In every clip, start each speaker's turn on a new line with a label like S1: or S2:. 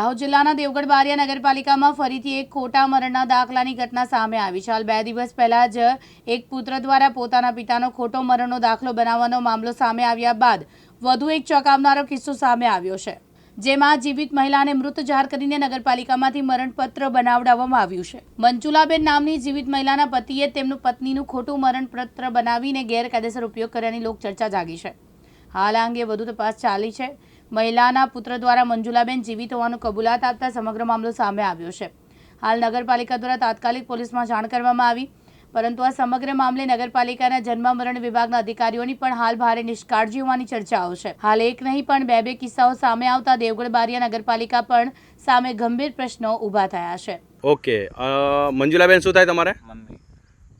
S1: દાહોદ જિલ્લાના દેવગઢ બારિયા નગરપાલિકામાં ફરીથી એક ખોટા મરણના દાખલાની ઘટના સામે આવી છે. હાલ બે દિવસ પહેલા જ એક પુત્ર દ્વારા પોતાના પિતાનો ખોટો મરણનો દાખલો બનાવવાનો મામલો સામે આવ્યા બાદ વધુ એક ચોંકાવનારો કિસ્સો સામે આવ્યો છે, જેમાં જીવિત મહિલાને મૃત જાહેર કરીને નગરપાલિકામાંથી મરણપત્ર બનાવડાવવામાં આવ્યું છે. મંજુલાબેન નામની જીવિત મહિલાના પતિએ તેમનું પત્નીનું ખોટું મરણપત્ર બનાવીને ગેરકાયદેસર ઉપયોગ કર્યાની લોકચર્ચા જાગી છે. હાલ આ અંગે વધુ તપાસ ચાલી છે. મહિલાના પુત્ર દ્વારા મંજુલાબેન જીવિત હોવાનું કબૂલાત આપતા સમગ્ર મામલો સામે આવ્યો છે. હાલ નગરપાલિકા દ્વારા તાત્કાલિક પોલીસમાં જાણ કરવામાં આવી પરંતુ આ સમગ્ર મામલે નગરપાલિકાના જન્મ મરણ વિભાગના અધિકારીઓની પણ હાલ ભારે નિષ્કાળજી હોવાની ચર્ચાઓ છે. હાલ એક નહીં પણ બે બે કિસ્સાઓ સામે આવતા દેવગઢ બારિયા નગરપાલિકા પણ સામે ગંભીર પ્રશ્નો ઊભા થયા છે.
S2: ઓકે મંજુલાબેન શું થાય તમારે?
S3: મમ્મી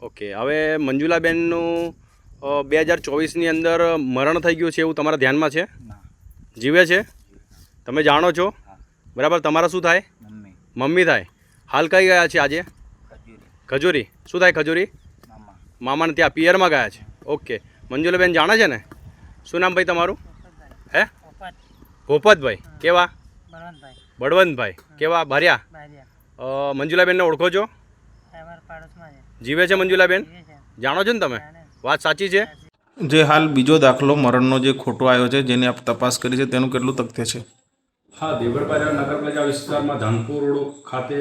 S2: ઓકે હવે મંજુલાબેનનું બે હજાર ચોવીસની અંદર મરણ થઈ ગયું છે એવું તમારા ધ્યાનમાં છે?
S3: ના.
S2: જીવે છે? તમે જાણો છો? બરાબર તમારા શું થાય?
S3: મમ્મી.
S2: મમ્મી થાય. હાલ કઈ ગયા છે આજે?
S3: ખજૂરી.
S2: ખજૂરી. શું થાય ખજૂરી? મામાને ત્યાં પિયરમાં ગયા છે. ઓકે. મંજુલાબેન જાણે છે ને? શું નામ ભાઈ તમારું? હે? ભોપતભાઈ. કેવા?
S4: બળવંતભાઈ.
S2: બળવંતભાઈ. કેવા? ભર્યા? મંજુલાબેનને ઓળખો છો?
S4: અમારા પાડોશમાં છે.
S2: જીવે છે મંજુલાબેન? જાણો છો ને તમે? વાત સાચી છે?
S5: જે હાલ બીજો દાખલો મરણનો જે ખોટો આવ્યો છે, જેની આપ તપાસ કરી છે, તેનું કેટલું તથ્ય છે?
S6: હા દેવગઢ નગરપાલિકા વિસ્તારમાં ધાનપુર રોડ ખાતે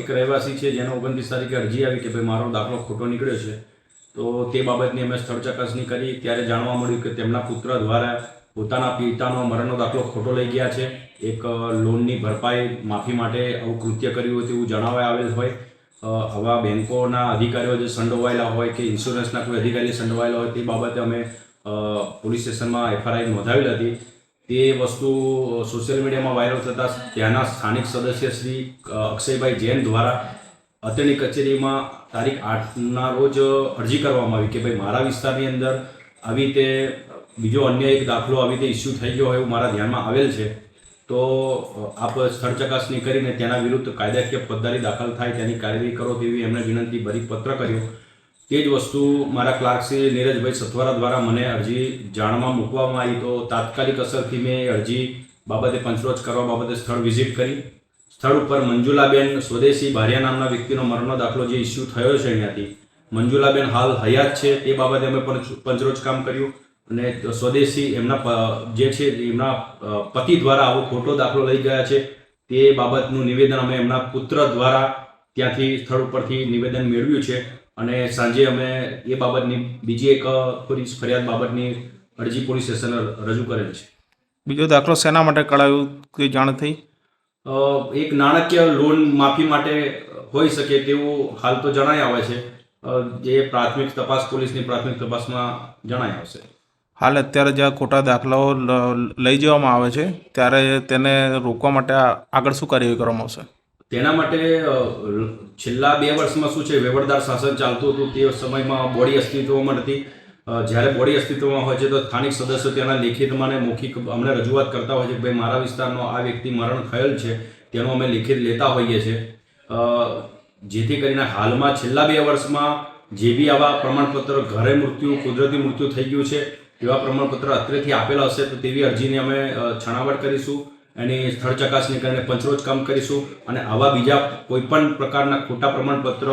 S6: એક રહેવાસી છે, જેનો ઓગણત્રીસ તારીખે અરજી આવી કે ભાઈ મારો દાખલો ખોટો નીકળ્યો છે. તો તે બાબતની અમે સ્થળ ચકાસણી કરી. ત્યારે જાણવા મળ્યું કે તેમના પુત્ર દ્વારા પોતાના પિતાનો મરણનો દાખલો ખોટો લઈ ગયા છે. એક લોનની ભરપાઈ માફી માટે આવું કૃત્ય કર્યું હોય તેવું જણાવવા આવેલ હોય. આવા બેન્કોના અધિકારીઓ જે સંડોવાયેલા હોય કે ઇન્સ્યોરન્સના કોઈ અધિકારી સંડોવાયેલા હોય તે બાબતે અમે પોલીસ સ્ટેશનમાં એફઆરઆઈ નોંધાવી હતી. તે વસ્તુ સોશિયલ મીડિયામાં વાયરલ થતાં ત્યાંના સ્થાનિક સદસ્ય શ્રી અક્ષયભાઈ જૈન દ્વારા અત્યારની કચેરીમાં તારીખ આઠના રોજ અરજી કરવામાં આવી કે ભાઈ મારા વિસ્તારની અંદર આવી રીતે બીજો અન્ય એક દાખલો આવી રીતે ઇસ્યુ થઈ ગયો હોય એવું મારા ધ્યાનમાં આવેલ છે. તો આપ સ્થળ ચકાસણી કરીને તેના વિરુદ્ધ કાયદાકીય પદ્ધારી દાખલ થાય તેની કાર્યવાહી કરો તેવી એમણે વિનંતી ભરી પત્ર કર્યો. તે જ વસ્તુ મારા ક્લાર્ક શ્રી નીરજભાઈ સથવારા દ્વારા મને અરજી જાણમાં મૂકવામાં આવી. તો તાત્કાલિક અસરથી મેં અરજી બાબતે પંચરોજ કરવા બાબતે સ્થળ વિઝિટ કરી. સ્થળ ઉપર મંજુલાબેન સ્વદેશી ભારિયા નામના વ્યક્તિનો મરણનો દાખલો જે ઇસ્યુ થયો છે અહીંયાથી. મંજુલાબેન હાલ હયાત છે તે બાબતે અમે પંચરોજ કામ કર્યું. અને સ્વદેશી એમના જે છે એમના પતિ દ્વારા આવો ખોટો દાખલો લઈ ગયા છે તે બાબતનું નિવેદન અમે એમના પુત્ર દ્વારા ત્યાંથી સ્થળ ઉપરથી નિવેદન મેળવ્યું છે. અને સાંજે અમે એ બાબતની બીજી એક પોલીસ ફરિયાદ બાબતની અરજી પોલીસ સ્ટેશને રજૂ કરેલ છે.
S5: બીજો દાખલો શેના માટે કળાયું કઈ જાણ થઈ?
S6: એક નાણાકીય લોન માફી માટે હોઈ શકે તેવું હાલ તો જણાય આવે છે. જે પ્રાથમિક તપાસ પોલીસની પ્રાથમિક તપાસમાં જણાય આવશે
S5: હાલ અત્યારે જે ખોટા દાખલાઓ લઈ જવામાં આવે છે, ત્યારે તેને રોકવા માટે આગળ શું કાર્યવાહી કરવામાં આવશે?
S6: તેના માટે છેલ્લા બે વર્ષમાં શું છે વેવડદાર શાસન ચાલતું હતું, તે સમયમાં બોડી અસ્તિત્વમાં નથી જ્યારે બોડી અસ્તિત્વમાં હોય છે, તો સ્થાનિક સદસ્યો તેના લેખિતમાં અને મૌખિક અમને રજૂઆત કરતા હોય છે કે ભાઈ, મારા વિસ્તારનો આ વ્યક્તિ મરણ થયેલ છે, તેનું અમે લેખિત લેતા હોઈએ છીએ. જેથી કરીને હાલમાં છેલ્લા બે વર્ષમાં જે બી આવા પ્રમાણપત્ર, ઘરે મૃત્યુ, કુદરતી મૃત્યુ થઈ ગયું છે એવા પ્રમાણપત્ર અત્રેથી આપેલા હશે તો તેવી અરજીને અમે છણાવટ કરીશું એની સ્થળ ચકાસણી કરીને પંચરોજ કામ કરીશું અને આવા બીજા કોઈપણ પ્રકારના ખોટા પ્રમાણપત્ર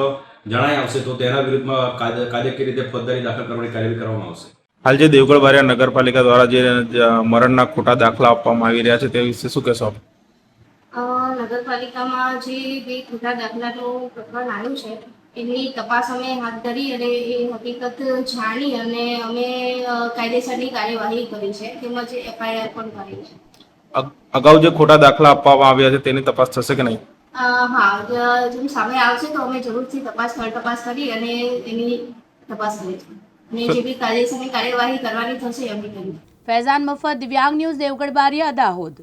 S6: જણાય આવશે તો તેના વિરુદ્ધમાં કાયદે કાયદેકીય રીતે ફોજદારી દાખલ કરવાની કાર્યવાહી કરવામાં આવશે.
S5: હાલ જે દેવગઢ બારિયા નગરપાલિકા દ્વારા જે જે મરણના ખોટા દાખલા આપવામાં આવી રહ્યા છે તે વિશે શું કહેશો આપ?
S7: નગરપાલિકામાં જે બે ખોટા દાખલાનું પ્રકરણ આવ્યું છે એની તપાસ અમે હાથ ધરી અને એ હકીકત જાણી અને અમે કાયદેસરની કાર્યવાહી કરી છે તેમજ એફઆઈઆર પણ કરી છે.
S5: અગાઉ જે ખોટા દાખલા આપવામાં આવ્યા છે તેની તપાસ થશે કે નહીં?
S7: હા જ- જેમ સામે આવશે તો અમે જરૂરથી તપાસ સ્થળ તપાસ કરી અને એની તપાસ કરીશું અને જે બી કાયદેસરની કાર્યવાહી કરવાની થશે એમ કરી
S1: ફૈઝાન મફત દિવ્યાંગ ન્યૂઝ દેવગઢ બારિયા દાહોદ.